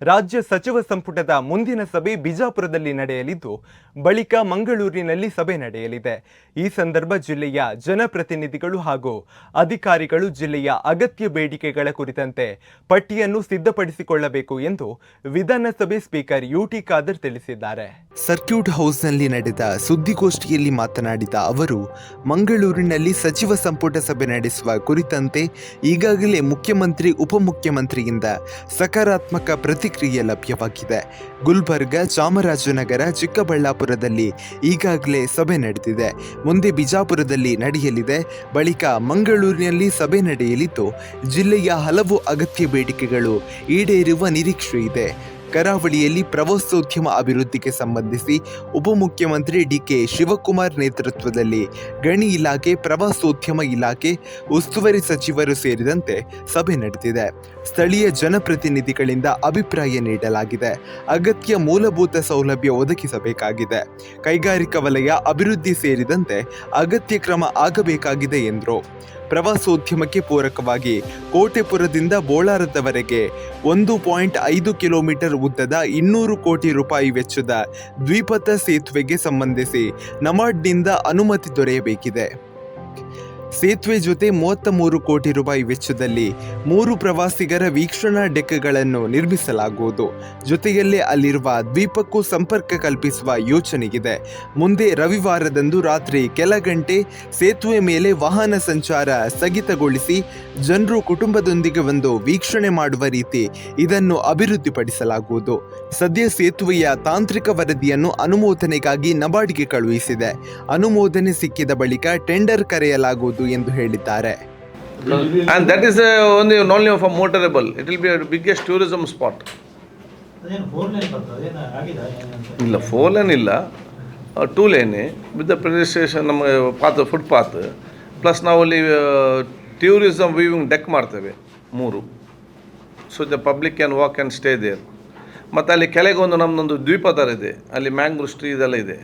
ರಾಜ್ಯ ಸಚಿವ ಸಂಪುಟದ ಮುಂದಿನ ಸಭೆ ಬಿಜಾಪುರದಲ್ಲಿ ನಡೆಯಲಿದ್ದು, ಬಳಿಕ ಮಂಗಳೂರಿನಲ್ಲಿ ಸಭೆ ನಡೆಯಲಿದೆ. ಈ ಸಂದರ್ಭ ಜಿಲ್ಲೆಯ ಜನಪ್ರತಿನಿಧಿಗಳು ಹಾಗೂ ಅಧಿಕಾರಿಗಳು ಜಿಲ್ಲೆಯ ಅಗತ್ಯ ಬೇಡಿಕೆಗಳ ಕುರಿತಂತೆ ಪಟ್ಟಿಯನ್ನು ಸಿದ್ಧಪಡಿಸಿಕೊಳ್ಳಬೇಕು ಎಂದು ವಿಧಾನಸಭೆ ಸ್ಪೀಕರ್ ಯುಟಿ ಖಾದರ್ ತಿಳಿಸಿದ್ದಾರೆ. ಸರ್ಕ್ಯೂಟ್ ಹೌಸ್ನಲ್ಲಿ ನಡೆದ ಸುದ್ದಿಗೋಷ್ಠಿಯಲ್ಲಿ ಮಾತನಾಡಿದ ಅವರು, ಮಂಗಳೂರಿನಲ್ಲಿ ಸಚಿವ ಸಂಪುಟ ಸಭೆ ನಡೆಸುವ ಕುರಿತಂತೆ ಈಗಾಗಲೇ ಮುಖ್ಯಮಂತ್ರಿ, ಉಪಮುಖ್ಯಮಂತ್ರಿಯಿಂದ ಸಕಾರಾತ್ಮಕ ಪ್ರತಿಕ್ರಿಯೆ ಲಭ್ಯವಾಗಿದೆ. ಗುಲ್ಬರ್ಗ, ಚಾಮರಾಜನಗರ, ಚಿಕ್ಕಬಳ್ಳಾಪುರದಲ್ಲಿ ಈಗಾಗಲೇ ಸಭೆ ನಡೆದಿದೆ. ಮುಂದೆ ಬಿಜಾಪುರದಲ್ಲಿ ನಡೆಯಲಿದೆ. ಬಳಿಕ ಮಂಗಳೂರಿನಲ್ಲಿ ಸಭೆ ನಡೆಯಲಿದ್ದು, ಜಿಲ್ಲೆಯ ಹಲವು ಅಗತ್ಯ ಬೇಡಿಕೆಗಳು ಈಡೇರುವ ನಿರೀಕ್ಷೆ ಇದೆ. ಕರಾವಳಿಯಲ್ಲಿ ಪ್ರವಾಸೋದ್ಯಮ ಅಭಿವೃದ್ಧಿಗೆ ಸಂಬಂಧಿಸಿ ಉಪಮುಖ್ಯಮಂತ್ರಿ ಡಿಕೆ ಶಿವಕುಮಾರ್ ನೇತೃತ್ವದಲ್ಲಿ ಗಣಿ ಇಲಾಖೆ, ಪ್ರವಾಸೋದ್ಯಮ ಇಲಾಖೆ, ಉಸ್ತುವಾರಿ ಸಚಿವರು ಸೇರಿದಂತೆ ಸಭೆ ನಡೆದಿದೆ. ಸ್ಥಳೀಯ ಜನಪ್ರತಿನಿಧಿಗಳಿಂದ ಅಭಿಪ್ರಾಯ ನೀಡಲಾಗಿದೆ. ಅಗತ್ಯ ಮೂಲಭೂತ ಸೌಲಭ್ಯ ಒದಗಿಸಬೇಕಾಗಿದೆ. ಕೈಗಾರಿಕಾ ವಲಯ ಅಭಿವೃದ್ಧಿ ಸೇರಿದಂತೆ ಅಗತ್ಯ ಕ್ರಮ ಆಗಬೇಕಾಗಿದೆ ಎಂದರು. ಪ್ರವಾಸೋದ್ಯಮಕ್ಕೆ ಪೂರಕವಾಗಿ ಕೋಟೆಪುರದಿಂದ ಬೋಳಾರದವರೆಗೆ ಒಂದು ಪಾಯಿಂಟ್ ಐದು ಕಿಲೋಮೀಟರ್ ಉದ್ದದ ಇನ್ನೂರು ಕೋಟಿ ರೂಪಾಯಿ ವೆಚ್ಚದ ದ್ವಿಪಥ ಸೇತುವೆಗೆ ಸಂಬಂಧಿಸಿ ನಮಾಡ್ನಿಂದ ಅನುಮತಿ ದೊರೆಯಬೇಕಿದೆ. ಸೇತುವೆ ಜೊತೆ ಮೂವತ್ತ ಮೂರು ಕೋಟಿ ರೂಪಾಯಿ ವೆಚ್ಚದಲ್ಲಿ ಮೂರು ಪ್ರವಾಸಿಗರ ವೀಕ್ಷಣಾ ಡೆಕ್ಗಳನ್ನು ನಿರ್ಮಿಸಲಾಗುವುದು. ಜೊತೆಯಲ್ಲೇ ಅಲ್ಲಿರುವ ದ್ವೀಪಕ್ಕೂ ಸಂಪರ್ಕ ಕಲ್ಪಿಸುವ ಯೋಚನೆಗಿದೆ. ಮುಂದೆ ರವಿವಾರದಂದು ರಾತ್ರಿ ಕೆಲ ಗಂಟೆ ಸೇತುವೆ ಮೇಲೆ ವಾಹನ ಸಂಚಾರ ಸ್ಥಗಿತಗೊಳಿಸಿ ಜನರು ಕುಟುಂಬದೊಂದಿಗೆ ಒಂದು ವೀಕ್ಷಣೆ ಮಾಡುವ ರೀತಿ ಇದನ್ನು ಅಭಿವೃದ್ಧಿಪಡಿಸಲಾಗುವುದು. ಸದ್ಯ ಸೇತುವೆಯ ತಾಂತ್ರಿಕ ವರದಿಯನ್ನು ಅನುಮೋದನೆಗಾಗಿ ನಬಾರ್ಡ್ಗೆ ಕಳುಹಿಸಿದೆ. ಅನುಮೋದನೆ ಸಿಕ್ಕಿದ ಬಳಿಕ ಟೆಂಡರ್ ಕರೆಯಲಾಗುವುದು ಎಂದು ಹೇಳಿದ್ದಾರೆ. And that is uh, only only for motorable. It will be a biggest tourism spot. ಅದೇನು ಫೋರ್ ಲೈನ್ ಬರ್ತದೆ ಅದೇನು ಆಗಿದೆ ಇಲ್ಲ ಫೋರ್ ಲೈನ್ ಇಲ್ಲ. Two line with the pedestrian ನಮ್ಮ ಪಾತ್ ಫುಟ್ಪಾತ್ ಪ್ಲಸ್ ನಾವು ಅಲ್ಲಿ ಟೂರಿಸಮ್ ವ್ಯೂವಿಂಗ್ ಡೆಕ್ ಮಾಡ್ತೇವೆ ಮೂರು. So the public can walk and stay there ಮತ್ತು ಅಲ್ಲಿ ಕೆಳಗೆ ಒಂದು ನಮ್ಮದೊಂದು ದ್ವೀಪ ಥರ ಇದೆ. ಅಲ್ಲಿ ಮ್ಯಾಂಗ್ರೂವ್ ಟ್ರೀ ಇದೆಲ್ಲ ಇದೆ.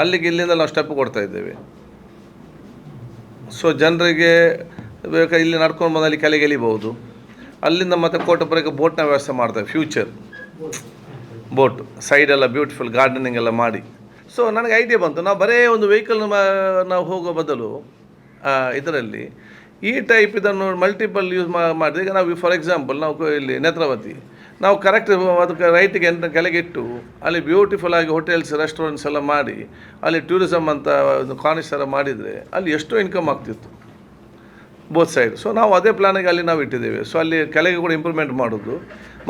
ಅಲ್ಲಿಗೆ ಇಲ್ಲಿಂದ ನಾವು ಸ್ಟೆಪ್ ಕೊಡ್ತಾ ಇದ್ದೇವೆ. ಸೊ ಜನರಿಗೆ ಬೇಕಾ ಇಲ್ಲಿ ನಡ್ಕೊಂಡು ಬಂದಲ್ಲಿ ಅಲ್ಲಿ ಅಲ್ಲಿಂದ ಮತ್ತೆ ಕೋಟಪುರಕ್ಕೆ ಬೋಟ್ನ ವ್ಯವಸ್ಥೆ ಮಾಡ್ತೇವೆ ಫ್ಯೂಚರ್ ಬೋಟ್ ಸೈಡೆಲ್ಲ ಬ್ಯೂಟಿಫುಲ್ ಗಾರ್ಡನಿಂಗ್ ಎಲ್ಲ ಮಾಡಿ. ಸೊ ನನಗೆ ಐಡಿಯಾ ಬಂತು, ನಾವು ಬರೇ ಒಂದು ವೆಹಿಕಲ್ ನಾವು ಹೋಗೋ ಬದಲು ಇದರಲ್ಲಿ ಈ ಟೈಪ್ ಇದನ್ನು ಮಲ್ಟಿಪಲ್ ಯೂಸ್ ಮಾಡಿದ್ರೆ ಈಗ ನಾವು ಫಾರ್ ಎಕ್ಸಾಂಪಲ್ ನಾವು ಇಲ್ಲಿ ನೇತ್ರಾವತಿ ನಾವು ಕರೆಕ್ಟ್ ಅದಕ್ಕೆ ರೈಟಿಗೆ ಎಂತ ಕೆಳಗಿಟ್ಟು, ಅಲ್ಲಿ ಬ್ಯೂಟಿಫುಲ್ ಆಗಿ ಹೋಟೆಲ್ಸ್ ರೆಸ್ಟೋರೆಂಟ್ಸ್ ಎಲ್ಲ ಮಾಡಿ, ಅಲ್ಲಿ ಟೂರಿಸಮ್ ಅಂತ ಕಾರ್ನಿಶ್ ಥರ ಮಾಡಿದರೆ ಅಲ್ಲಿ ಎಷ್ಟೋ ಇನ್ಕಮ್ ಆಗ್ತಿತ್ತು ಬೋತ್ ಸೈಡ್ ಸೊ ನಾವು ಅದೇ ಪ್ಲಾನಿಗೆ ಅಲ್ಲಿ ನಾವು ಇಟ್ಟಿದ್ದೇವೆ. ಸೊ ಅಲ್ಲಿ ಕೆಳಗೆ ಕೂಡ ಇಂಪ್ರೂವ್ಮೆಂಟ್ ಮಾಡೋದು,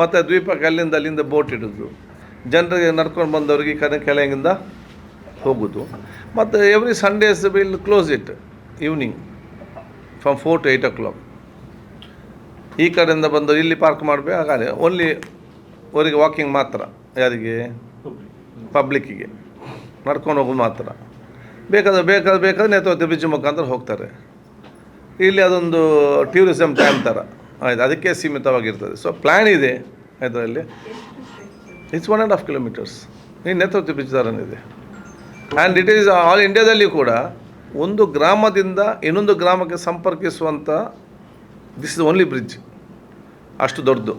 ಮತ್ತು ದ್ವೀಪಕ್ಕೆ ಅಲ್ಲಿಂದ ಅಲ್ಲಿಂದ ಬೋಟ್ ಇಡೋದು. ಜನರಿಗೆ ನಡ್ಕೊಂಡು ಬಂದವರಿಗೆ ಕಡೆ ಕೆಳಗಿಂದ ಹೋಗೋದು. ಮತ್ತು every Sundays will close it evening from four to eight o'clock ಈ ಕಡೆಯಿಂದ ಬಂದು ಇಲ್ಲಿ ಪಾರ್ಕ್ ಮಾಡಬೇಕಾದ್ರೆ ಓನ್ಲಿ ಅವರಿಗೆ ವಾಕಿಂಗ್ ಮಾತ್ರ. ಯಾರಿಗೆ? ಪಬ್ಲಿಕ್ಕಿಗೆ ನಡ್ಕೊಂಡು ಹೋಗೋದು ಮಾತ್ರ. ಬೇಕಾದ್ರೆ ಬೇಕಾದ ಬೇಕಾದ್ರೆ ನೇತ್ರ ಬ್ರಿಡ್ಜ್ ಮುಖಾಂತರ ಹೋಗ್ತಾರೆ. ಇಲ್ಲಿ ಅದೊಂದು ಟೂರಿಸಮ್ ಟೈಮ್ ಥರ ಆಯ್ತು, ಅದಕ್ಕೆ ಸೀಮಿತವಾಗಿರ್ತದೆ. ಸೊ ಪ್ಲ್ಯಾನ್ ಇದೆ ಇದರಲ್ಲಿ. It's one and half kilometres ಈ ನೇತೃತ್ವ ಬ್ರಿಡ್ಜ್ ಥರನೇ ಇದೆ. ಆ್ಯಂಡ್ ಇಟ್ ಈಸ್ ಆಲ್ ಇಂಡಿಯಾದಲ್ಲಿ ಕೂಡ ಒಂದು ಗ್ರಾಮದಿಂದ ಇನ್ನೊಂದು ಗ್ರಾಮಕ್ಕೆ ಸಂಪರ್ಕಿಸುವಂಥ ದಿಸ್ ಇಸ್ ಓನ್ಲಿ ಬ್ರಿಡ್ಜ್ ಅಷ್ಟು ದೊಡ್ಡದು.